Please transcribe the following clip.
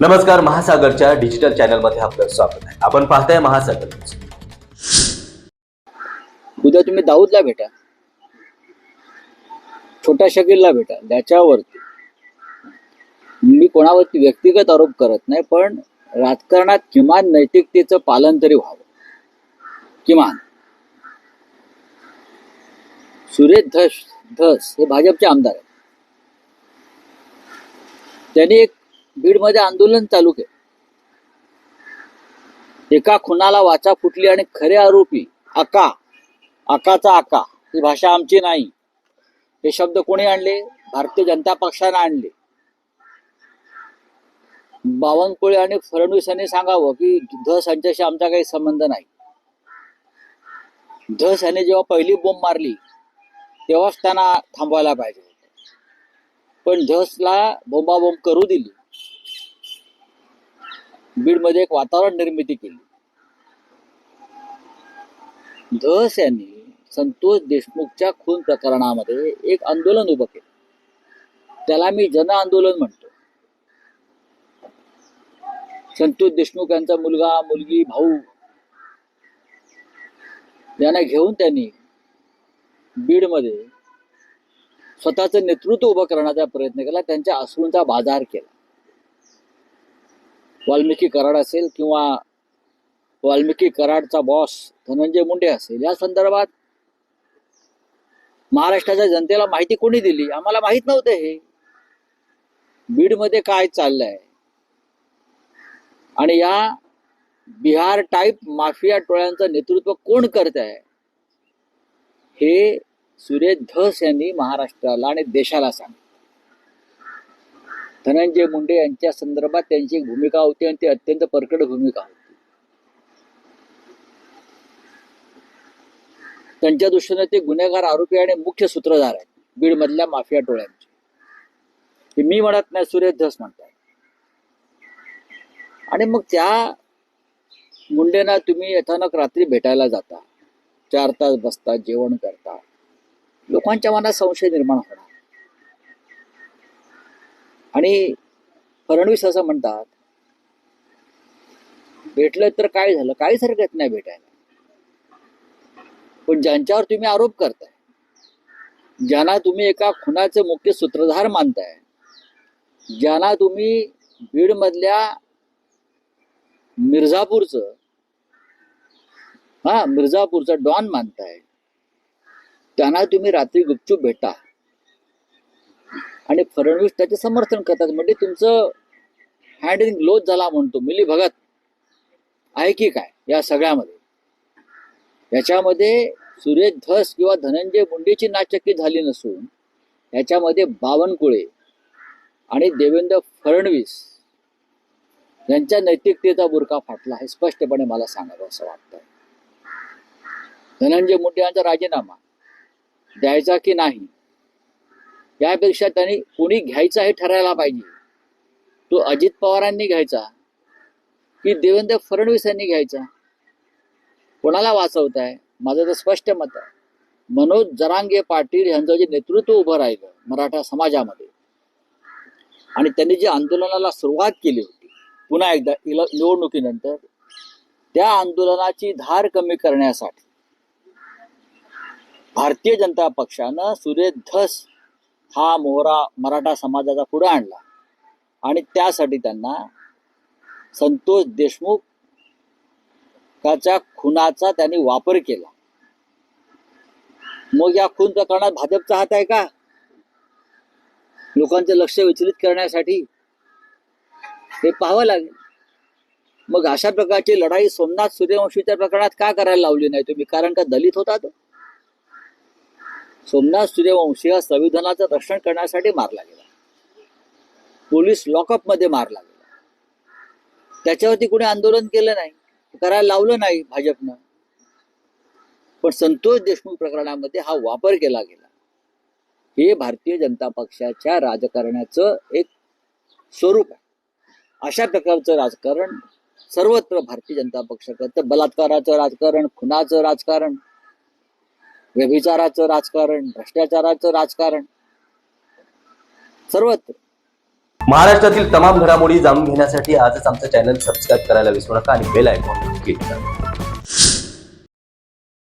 नमस्कार महासागरच्या डिजिटल चॅनलमध्ये आपलं स्वागत आहे. आपण पाहताय महासागर उद्या तुम्ही दाऊदला भेटा. छोट्या शकीलला भेटा. त्याच्यावरती. मी कोणावरती व्यक्तिगत आरोप करत नाही पण राजकारणात किमान नैतिकतेचं पालन तरी व्हावं. किमान. सुरेश धस धस हे भाजपचे आमदार आहेत. त्यांनी एक बीडमध्ये आंदोलन चालू केलं. एका खुनाला वाचा फुटली आणि खरे आरोपी आका आकाचा आका ही भाषा आमची नाही. हे शब्द कोणी आणले? भारतीय जनता पक्षाने आणले. बावनकुळे आणि फडणवीस यांनी सांगावं की धस यांच्याशी आमचा काही संबंध नाही. धस यांनी जेव्हा पहिली बोंब मारली तेव्हाच त्यांना थांबवायला पाहिजे होतं. पण धसला बोंबाबोंब करू दिली. बीडमध्ये एक वातावरण निर्मिती केली. धस यांनी संतोष देशमुखच्या खून प्रकरणामध्ये एक आंदोलन उभं केलं. त्याला मी जन आंदोलन म्हणतो. संतोष देशमुख यांचा मुलगा मुलगी भाऊ यांना घेऊन त्यांनी बीडमध्ये स्वतःचं नेतृत्व उभं करण्याचा प्रयत्न केला त्यांच्या अश्रूंचा बाजार केला. वाल्मिकी कराड असेल किंवा वाल्मिकी कराडचा बॉस धनंजय मुंडे असेल या संदर्भात महाराष्ट्राच्या जनतेला माहिती कोणी दिली? आम्हाला माहीत नव्हतं हे. बीडमध्ये काय चाललंय? आणि या बिहार टाईप माफिया टोळ्यांचं नेतृत्व कोण करत आहे हे सुरेश धस यांनी महाराष्ट्राला आणि देशाला सांगितलं. धनंजय मुंडे यांच्या संदर्भात त्यांची एक भूमिका होती आणि ती अत्यंत परकड भूमिका होती. त्यांच्या दृष्टीने ते गुन्हेगार आरोपी आणि मुख्य सूत्रधार आहेत. बीडमधल्या माफिया टोळ्यांचे. हे मी म्हणत नाही सुरेश धस म्हणताय आणि मग त्या मुंडेना तुम्ही अचानक रात्री भेटायला जाता. चार तास बसता जेवण करता. लोकांच्या मनात संशय निर्माण होणार. आणि फडणवीस असं म्हणतात भेटलं तर काय झालं? काहीच हरकत नाही भेटायला. पण ज्यांच्यावर तुम्ही आरोप करताय ज्यांना तुम्ही एका खुनाचे मुख्य सूत्रधार मानताय ज्यांना तुम्ही बीडमधल्या मिर्झापूरचं हा मिर्झापूरचं डॉन मानताय त्यांना तुम्ही रात्री गुपचूप भेटा. आणि फडणवीस त्याचे समर्थन करतात. म्हणजे तुमचं हँडलिंग लोज झाला म्हणतो. मिली भगत आहे की काय या सगळ्यामध्ये? याच्यामध्ये सुरेश धस किंवा धनंजय मुंडेची नाचक्की झाली नसून याच्यामध्ये बावनकुळे आणि देवेंद्र फडणवीस यांच्या नैतिकतेचा बुरका फाटला हे स्पष्टपणे मला सांगावं असं वाटतं धनंजय मुंडे यांचा राजीनामा द्यायचा की नाही? यापेक्षा त्यांनी कोणी घ्यायचा हे ठरायला पाहिजे. तो अजित पवारांनी घ्यायचा की देवेंद्र फडणवीस यांनी घ्यायचा? कोणाला वाचवताय? माझं तर स्पष्ट मत आहे. मनोज जरांगे पाटील यांचं जे नेतृत्व उभं राहिलं मराठा समाजामध्ये आणि त्यांनी जे आंदोलनाला सुरुवात केली होती पुन्हा एकदा निवडणुकीनंतर त्या आंदोलनाची धार कमी करण्यासाठी भारतीय जनता पक्षानं सुरेश धस हा मोहरा मराठा समाजाचा पुढे आणला. आणि त्यासाठी त्यांना संतोष देशमुख त्याच्या खुनाचा त्यांनी वापर केला. मग या खून प्रकरणात भाजपचा हात आहे का? लोकांचं लक्ष विचलित करण्यासाठी हे पाहावं लागेल. मग अशा प्रकारची लढाई सोमनाथ सूर्यवंशीच्या प्रकरणात का करायला लावली नाही तुम्ही? कारण का दलित होता तो? सोमनाथ सूर्यवंशी हा संविधानाचं रक्षण करण्यासाठी मारला गेला. पोलीस लॉकअपमध्ये मारला गेला. त्याच्यावरती कुणी आंदोलन केलं नाही करायला लावलं नाही भाजपनं. पण संतोष देशमुख प्रकरणामध्ये हा वापर केला गेला. हे भारतीय जनता पक्षाच्या राजकारणाचं एक स्वरूप आहे. अशा प्रकारचं राजकारण सर्वत्र भारतीय जनता पक्ष करतं बलात्काराचं राजकारण खुनाचं राजकारण व्यभिचाराचं राजकारण भ्रष्टाचाराचं राजकारण. सर्वत्र. महाराष्ट्रातील तमाम घडामोडी जाणून घेण्यासाठी आजच आमचं चॅनल सबस्क्राईब करायला विसरू नका आणि बेल आयकॉन क्लिक करा.